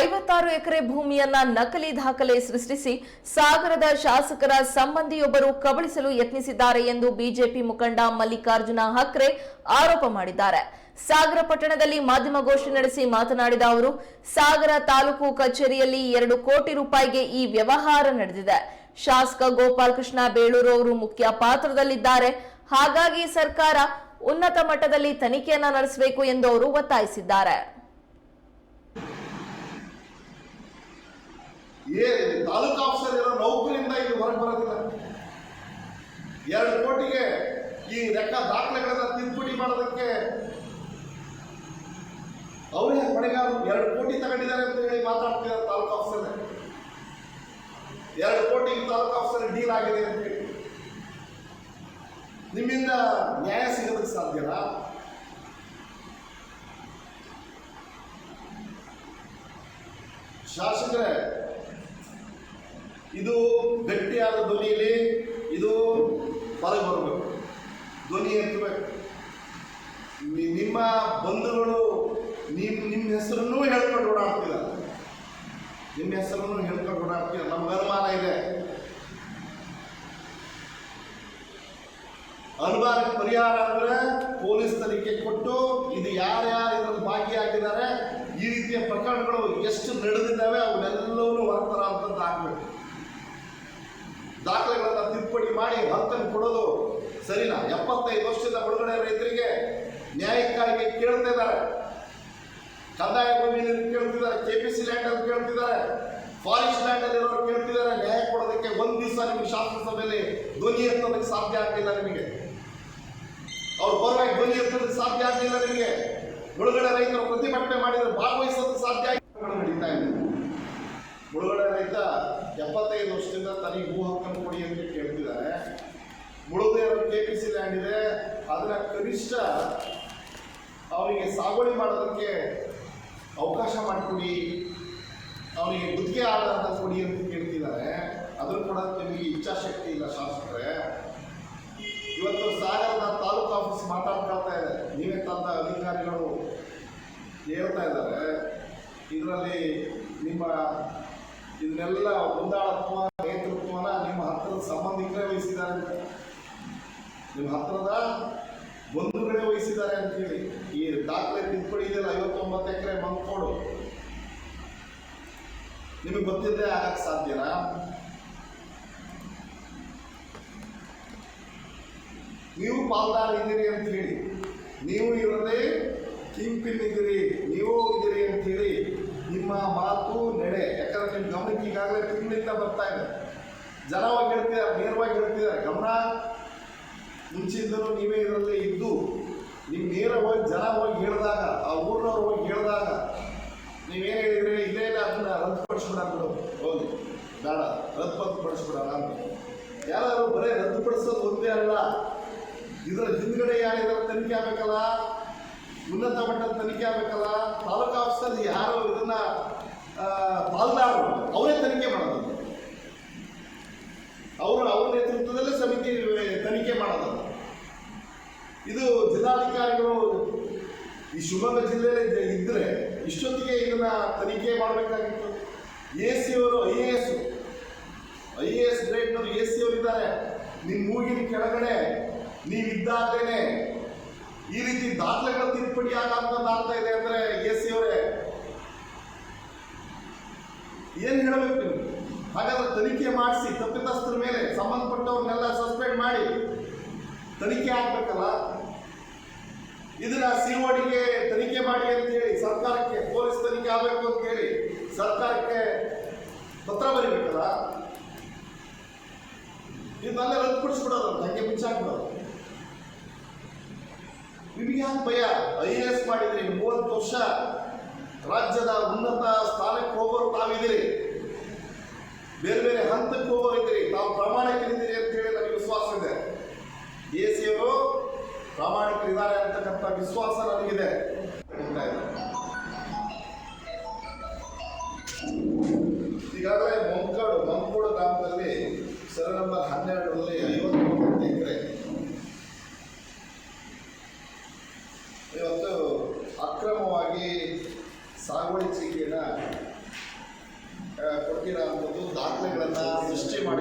ಐವತ್ತಾರು ಎಕರೆ ಭೂಮಿಯನ್ನ ನಕಲಿ ದಾಖಲೆ ಸೃಷ್ಟಿಸಿ ಸಾಗರದ ಶಾಸಕರ ಸಂಬಂಧಿಯೊಬ್ಬರು ಕಬಳಿಸಲು ಯತ್ನಿಸಿದ್ದಾರೆ ಎಂದು ಬಿಜೆಪಿ ಮುಖಂಡ ಮಲ್ಲಿಕಾರ್ಜುನ ಹಕ್ರೆ ಆರೋಪ ಮಾಡಿದ್ದಾರೆ. ಸಾಗರ ಪಟ್ಟಣದಲ್ಲಿ ಮಾಧ್ಯಮಗೋಷ್ಠಿ ನಡೆಸಿ ಮಾತನಾಡಿದ ಅವರು, ಸಾಗರ ತಾಲೂಕು ಕಚೇರಿಯಲ್ಲಿ ಎರಡು ಕೋಟಿ ರೂಪಾಯಿಗೆ ಈ ವ್ಯವಹಾರ ನಡೆದಿದೆ. ಶಾಸಕ ಗೋಪಾಲಕೃಷ್ಣ ಬೇಳೂರು ಅವರು ಮುಖ್ಯ ಪಾತ್ರದಲ್ಲಿದ್ದಾರೆ. ಹಾಗಾಗಿ ಸರ್ಕಾರ ಉನ್ನತ ಮಟ್ಟದಲ್ಲಿ ತನಿಖೆಯನ್ನ ನಡೆಸಬೇಕು ಎಂದು ಅವರು ಒತ್ತಾಯಿಸಿದ್ದಾರೆ. ಏ, ತಾಲೂಕು ಆಫೀಸರ್ ಇರೋ ನೌಕರಿಯಿಂದ ಇಲ್ಲಿ ಹೊರಗೆ ಬರೋದಿಲ್ಲ. ಎರಡು ಕೋಟಿಗೆ ಈ ಲೆಕ್ಕ ದಾಖಲೆಗಳನ್ನ ತಿದ್ದುಪಡಿ ಮಾಡೋದಕ್ಕೆ ಅವರೇ ಹೊಣೆಗಾರರು ಎರಡು ಕೋಟಿ ತಗೊಂಡಿದ್ದಾರೆ ಅಂತ ಹೇಳಿ ಮಾತಾಡ್ತಿದ್ದಾರೆ ತಾಲೂಕು ಆಫೀಸರ್ ಎರಡು ಕೋಟಿ ತಾಲೂಕು ಆಫೀಸರ್ ಡೀಲ್ ಆಗಿದೆ ಅಂತ ಹೇಳಿ. ನಿಮ್ಮಿಂದ ನ್ಯಾಯ ಸಿಗೋದಕ್ಕೆ ಸಾಧ್ಯನಾ? ಶಾಸಕರೇ ಇದು ಗಟ್ಟಿಯಾದ ಧ್ವನಿಯಲ್ಲಿ ಇದು ಹೊರಗೆ ಬರಬೇಕು. ಧ್ವನಿ ಎತ್ತಬೇಕು. ನಿಮ್ಮ ಬಂಧುಗಳು ನಿಮ್ಮ ನಿಮ್ಮ ಹೆಸರನ್ನು ಹೇಳ್ಕೊಂಡು ಓಡಾಡ್ತೀರ. ನಿಮ್ಮ ಹೆಸರನ್ನು ಹೇಳ್ಕೊಂಡು ಓಡಾಡ್ತೀರ. ನಮ್ಗೆ ಅನುಮಾನ ಇದೆ. ಅನುಮಾನಕ್ಕೆ ಪರಿಹಾರ ಅಂದ್ರೆ ಪೊಲೀಸ್ ತನಿಖೆ ಕೊಟ್ಟು ಇದು ಯಾರ್ಯಾರು ಇದನ್ನು ಭಾಗಿಯಾಗಿದ್ದಾರೆ, ಈ ರೀತಿಯ ಪ್ರಕರಣಗಳು ಎಷ್ಟು ನಡೆದಿದ್ದಾವೆ ಅವನ್ನೆಲ್ಲವನ್ನೂ ಹೊರತರ ಅಂತದ್ದು ಆಗ್ಬೇಕು. ದಾಖಲೆಗಳನ್ನ ತಿದ್ದುಪಡಿ ಮಾಡಿ ಹಕ್ಕನ್ನು ಕೊಡೋದು ಸರಿನಾ? ಎಪ್ಪತ್ತೈದು ವರ್ಷದ ಒಳಗಡೆ ರೈತರಿಗೆ ನ್ಯಾಯಕ್ಕಾಗಿ ಕೇಳ್ತಾ ಇದ್ದಾರೆ. ಕಂದಾಯ ಭೂಮಿಯಲ್ಲಿ ಕೇಳ್ತಿದ್ದಾರೆ ಕೆ ಪಿ ಸಿ ಲ್ಯಾಂಡ್ ಅಲ್ಲಿ ಕೇಳ್ತಿದ್ದಾರೆ ಫಾರೆಸ್ಟ್ ಲ್ಯಾಂಡ್ ಅಲ್ಲಿ ಇರೋರು ಕೇಳ್ತಿದ್ದಾರೆ, ನ್ಯಾಯ ಕೊಡೋದಕ್ಕೆ ಒಂದು ದಿವಸ ನಿಮ್ಗೆ ಶಾಸನಸಭೆಯಲ್ಲಿ ಧ್ವನಿ ಎತ್ತೋದಕ್ಕೆ ಸಾಧ್ಯ ಆಗ್ತಿಲ್ಲ ನಿಮಗೆ. ಅವ್ರು ಪರವಾಗಿ ಧ್ವನಿ ಎತ್ತೋದಕ್ಕೆ ಸಾಧ್ಯ ಆಗಲಿಲ್ಲ ನಿಮಗೆ. ಮುಳುಗಡೆ ರೈತರು ಪ್ರತಿಭಟನೆ ಮಾಡಿದ್ರೆ ಭಾಗವಹಿಸೋದಕ್ಕೆ ಸಾಧ್ಯ ನಡೀತಾ ಇದೆ. ಮುಳುಗಡೆ ರೈತ ಎಪ್ಪತ್ತೈದು ವರ್ಷದಿಂದ ತನಗೆ ಭೂ ಹಕ್ಕನ್ನು ಕೊಡಿ ಅಂತ ಕೇಳ್ತಿದ್ದಾರೆ. ಮುಳುಗೇರ ಕೆ ಪಿ ಸಿ ಲ್ಯಾಂಡ್ ಇದೆ. ಅದನ್ನ ಕನಿಷ್ಠ ಅವರಿಗೆ ಸಾಗುವಳಿ ಮಾಡೋದಕ್ಕೆ ಅವಕಾಶ ಮಾಡಿಕೊಡಿ. ಅವನಿಗೆ ಗುತ್ತಿಗೆ ಆಧಾರದ ಕೊಡಿ ಅಂತ ಕೇಳ್ತಿದ್ದಾರೆ. ಅದನ್ನು ಕೂಡ ನಿಮಗೆ ಇಚ್ಛಾಶಕ್ತಿ ಇಲ್ಲ ಶಾಸಕರೇ. ಇವತ್ತು ಸಾಗರದ ತಾಲೂಕು ಆಫೀಸ್ ಮಾತಾಡ್ಕೊಳ್ತಾ ಇದೆ. ನೀವೇ ತಂದ ಅಧಿಕಾರಿಗಳು ಹೇಳ್ತಾ ಇದ್ದಾರೆ. ಇದರಲ್ಲಿ ನಿಮ್ಮ ಇದನ್ನೆಲ್ಲ ಮುಂದಾಳತ್ವ ನೇತೃತ್ವನ ನಿಮ್ಮ ಹತ್ತಿರದ ಸಂಬಂಧಿಕರೇ ವಹಿಸಿದ್ದಾರೆ. ಅಂತ ನಿಮ್ಮ ಹತ್ತಿರದ ಬಂಧುಗಳೇ ವಹಿಸಿದ್ದಾರೆ ಅಂತ ಹೇಳಿ, ಈ ದಾಖಲೆ ತಿದ್ದುಪಡಿ ಇದೆಯಲ್ಲ ಐವತ್ತೊಂಬತ್ತು ಎಕರೆ ಮಂಕೋಡು ನಿಮಗೆ ಗೊತ್ತಿದ್ದೇ ಆಗಕ್ಕೆ ಸಾಧ್ಯನಾ? ನೀವು ಪಾಲ್ದಾರ ಇದ್ದೀರಿ ಅಂತ ಹೇಳಿ, ನೀವು ಇವರಲ್ಲಿ ಕಿಂಪಿನ್ ಪಿನ್ ಇದ್ದೀರಿ, ನೀವು ಹೋಗಿದ್ದೀರಿ ಅಂತ ಹೇಳಿ ನಿಮ್ಮ ಮಾತು ನಡೆ. ಯಾಕಂದ್ರೆ ನಿಮ್ಮ ಗಮನಕ್ಕೆ ಈಗಾಗಲೇ ತಿಂಗಳಿಂದ ಬರ್ತಾ ಇದೆ. ಜನ ಹೋಗಿ ಹೇಳ್ತಿದ್ದಾರೆ ನೇರವಾಗಿ ಹೇಳ್ತಿದ್ದಾರೆ ಗಮನ ಮುಂಚಿಂದಲೂ ನೀವೇ ಇದರಲ್ಲಿ ಇದ್ದು ನಿಮ್ಮ ನೇರ ಹೋಗಿ ಜನ ಹೋಗಿ ಹೇಳಿದಾಗ, ಆ ಊರಿನವ್ರು ಹೋಗಿ ಹೇಳಿದಾಗ, ನೀವೇನು ಹೇಳಿದ್ರೆ? ಇದೇ ಇಲ್ಲ ಅದನ್ನ ರದ್ದುಪಡಿಸ್ಬಿಡ ಬಿಡು. ಹೋಗಿ ಬೇಡ. ರದ್ದುಪಡಿಸ್ಬಿಡೋಣ ಅಂತ. ಯಾರಾದರೂ ಬರೀ ರದ್ದುಪಡಿಸೋದು ಒಂದೇ ಅಲ್ಲ. ಇದರ ಹಿಂದ್ಗಡೆ ಯಾರಿದ್ದಾರೆ ತನಿಖೆ ಆಗಬೇಕಲ್ಲ? ಉನ್ನತ ಮಟ್ಟದ ತನಿಖೆ ಆಗಬೇಕಲ್ಲ? ತಾಲೂಕು ಆಫೀಸಲ್ಲಿ ಯಾರು ಇದನ್ನ ಆ, ಪಾಲ್ದಾರರು ಅವರೇ ತನಿಖೆ ಮಾಡೋದು. ಅವರು ಅವರ ನೇತೃತ್ವದಲ್ಲೇ ಸಮಿತಿ ತನಿಖೆ ಮಾಡೋದು. ಇದು ಜಿಲ್ಲಾಧಿಕಾರಿಗಳು ಈ ಶಿವಮೊಗ್ಗ ಜಿಲ್ಲೆಯಲ್ಲಿ ಇದ್ದರೆ ಇಷ್ಟೊತ್ತಿಗೆ ಇದನ್ನು ತನಿಖೆ ಮಾಡಬೇಕಾಗಿತ್ತು. ಎ ಸಿ ಅವರು I A S. I A S ಗ್ರೇಡ್ನವರು A C ಅವರು ಇದ್ದಾರೆ ನಿಮ್ಮ ಮೂಗಿನ ಕೆಳಗಡೆ ನೀವಿದ್ದಾಗಲೇ ಈ ರೀತಿ ದಾಖಲೆಗಳ ತಿದ್ದುಪಡಿ ಆಗ್ತಾ ಇದೆ ಅಂದ್ರೆ ಎ ಸಿ ಅವರೇ ಏನ್ ಹೇಳಬೇಕು ನೀವು? ಹಾಗಾದ್ರೆ ತನಿಖೆ ಮಾಡಿಸಿ, ತಪ್ಪಿತಸ್ಥರ ಮೇಲೆ ಸಂಬಂಧಪಟ್ಟವ್ರನ್ನೆಲ್ಲ ಸಸ್ಪೆಂಡ್ ಮಾಡಿ. ತನಿಖೆ ಆಗ್ಬೇಕಲ್ಲ? ಇದನ್ನ ಸಿಒಡಿಗೆ ತನಿಖೆ ಮಾಡಿ ಅಂತ ಹೇಳಿ, ಸರ್ಕಾರಕ್ಕೆ ಪೊಲೀಸ್ ತನಿಖೆ ಆಗಬೇಕು ಅಂತ ಹೇಳಿ ಸರ್ಕಾರಕ್ಕೆ ಪತ್ರ ಬರೀಬೇಕಲ್ಲ? ಇದನ್ನೆಲ್ಲ ರದ್ದುಪಡಿಸ್ಬಿಡೋದು ಹಂಗೆ ಮುಚ್ಚಾಕ್ಬಿಡೋದು ನಿಮಗೆ ಯಾಕೆ ಭಯ? ಐ ಎ ಎಸ್ ಮಾಡಿದ್ರಿ ಮೂವತ್ತು ವರ್ಷ ರಾಜ್ಯದ ಉನ್ನತ ಸ್ಥಾನಕ್ಕೆ ಹೋಗೋರು ತಾವಿದ್ದೀರಿ. ಬೇರೆ ಬೇರೆ ಹಂತಕ್ಕೆ ಹೋಗೋರು ಇದ್ದೀರಿ. ತಾವು ಪ್ರಾಮಾಣಿಕರಿದ್ದೀರಿ ಅಂತ ಹೇಳಿ ನನಗೆ ವಿಶ್ವಾಸ ಇದೆ. ಎ ಸಿ ಅವರು ಪ್ರಾಮಾಣಿಕರಿದ್ದಾರೆ ಅಂತಕ್ಕಂಥ ವಿಶ್ವಾಸ ನನಗಿದೆ. ಈಗಾಗಲೇ ಮಂಕೋಡು ಮಂಕೋಡು ಗ್ರಾಮದಲ್ಲಿ ಸರ್ ನಂಬರ್ ಹನ್ನೆರಡರಲ್ಲಿ ಐವತ್ತು ಎಕರೆ ಇವತ್ತು ಸಾಗುವಳಿ ಚೀಟಿನ ಕೊಡ್ತೀರಾ ಅನ್ನೋದು ದಾಖಲೆಗಳನ್ನು ಸೃಷ್ಟಿ ಮಾಡಿ